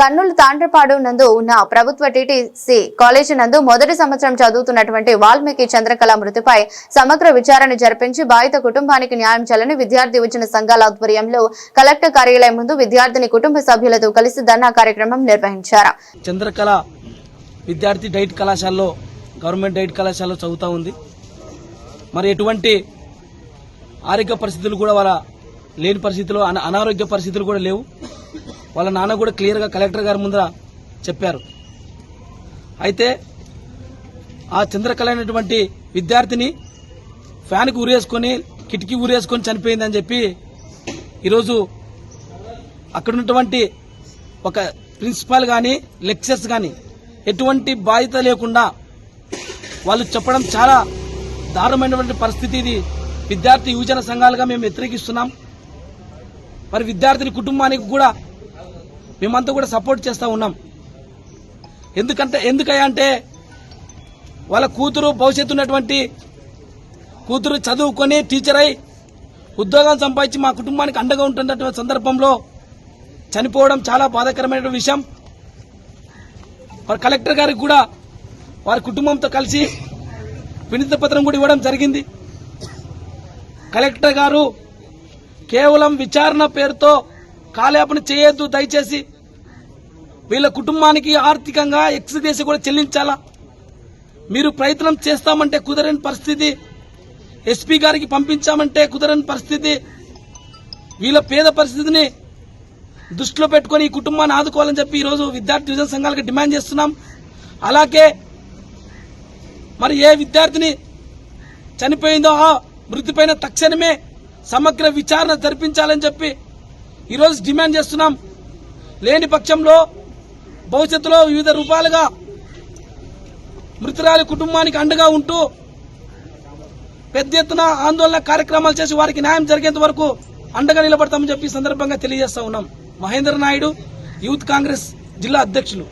కర్నూలు తాండ్రపాడు నందు ఉన్న ప్రభుత్వ టీటీసీ కాలేజీ నందు మొదటి సంవత్సరం చదువుతున్నటువంటి వాల్మీకి చంద్రకళ మృతిపై సమగ్ర విచారణ జరిపించి బాధిత కుటుంబానికి న్యాయం చేయాలని విద్యార్థి వచ్చిన సంఘాల ఆధ్వర్యంలో కలెక్టర్ కార్యాలయం ముందు విద్యార్థిని కుటుంబ సభ్యులతో కలిసి ధర్నా కార్యక్రమం నిర్వహించారు. చంద్రకళ విద్యార్థి డైట్ కళాశాలలో గవర్నమెంట్ డైట్ కళాశాలలో చదువుతూ ఉంది. మరి ఎటువంటి ఆరోగ్య పరిస్థితులు కూడా వాళ్ళ లేని పరిస్థితులు అన- అనారోగ్య పరిస్థితులు కూడా లేవు. వాళ్ళ నాన్న కూడా క్లియర్గా కలెక్టర్ గారి ముందర చెప్పారు. అయితే ఆ చంద్రకళ అనేటువంటి విద్యార్థిని ఫ్యాన్కి ఊరేసుకొని కిటికీ ఊరేసుకొని చనిపోయిందని చెప్పి ఈరోజు అక్కడ ఉన్నటువంటి ఒక ప్రిన్సిపాల్ కానీ లెక్చర్స్ కానీ ఎటువంటి బాధ్యత లేకుండా వాళ్ళు చెప్పడం చాలా దారుణమైనటువంటి పరిస్థితి ఇది. విద్యార్థి యువజన సంఘాలుగా మేము వ్యతిరేకిస్తున్నాం. మరి విద్యార్థిని కుటుంబానికి కూడా మేమంతా కూడా సపోర్ట్ చేస్తూ ఉన్నాం. ఎందుకంటే ఎందుకయ్యా అంటే వాళ్ళ కూతురు భవిష్యత్తు ఉన్నటువంటి కూతురు చదువుకొని టీచర్ అయి ఉద్యోగం సంపాదించి మా కుటుంబానికి అండగా ఉంటున్నటువంటి సందర్భంలో చనిపోవడం చాలా బాధాకరమైన విషయం. వారి కలెక్టర్ గారికి కూడా వారి కుటుంబంతో కలిసి వినతి పత్రం కూడా ఇవ్వడం జరిగింది. కలెక్టర్ గారు కేవలం విచారణ పేరుతో కాలేపన చేయొద్దు దయచేసి. వీళ్ళ కుటుంబానికి ఆర్థికంగా ఎక్స్గ్రేసి కూడా చెల్లించాలా? మీరు ప్రయత్నం చేస్తామంటే కుదరని పరిస్థితి. ఎస్పీ గారికి పంపించామంటే కుదరని పరిస్థితి. వీళ్ళ పేద పరిస్థితిని దృష్టిలో పెట్టుకొని ఈ కుటుంబాన్ని ఆదుకోవాలని చెప్పి ఈరోజు విద్యార్థి యువజన సంఘాలకు డిమాండ్ చేస్తున్నాం. అలాగే మరి ఏ విద్యార్థిని చనిపోయిందో ఆ మృతిపైన తక్షణమే సమగ్ర విచారణ జరిపించాలని చెప్పి ఈరోజు డిమాండ్ చేస్తున్నాం. లేని పక్షంలో భవిష్యత్తులో వివిధ రూపాలుగా మృతురాలి కుటుంబానికి అండగా ఉంటూ పెద్ద ఎత్తున ఆందోళన కార్యక్రమాలు చేసి వారికి న్యాయం జరిగేంత వరకు అండగా నిలబడతామని చెప్పి సందర్భంగా తెలియజేస్తా ఉన్నాం. మహేంద్ర నాయుడు యూత్ కాంగ్రెస్ జిల్లా అధ్యక్షులు.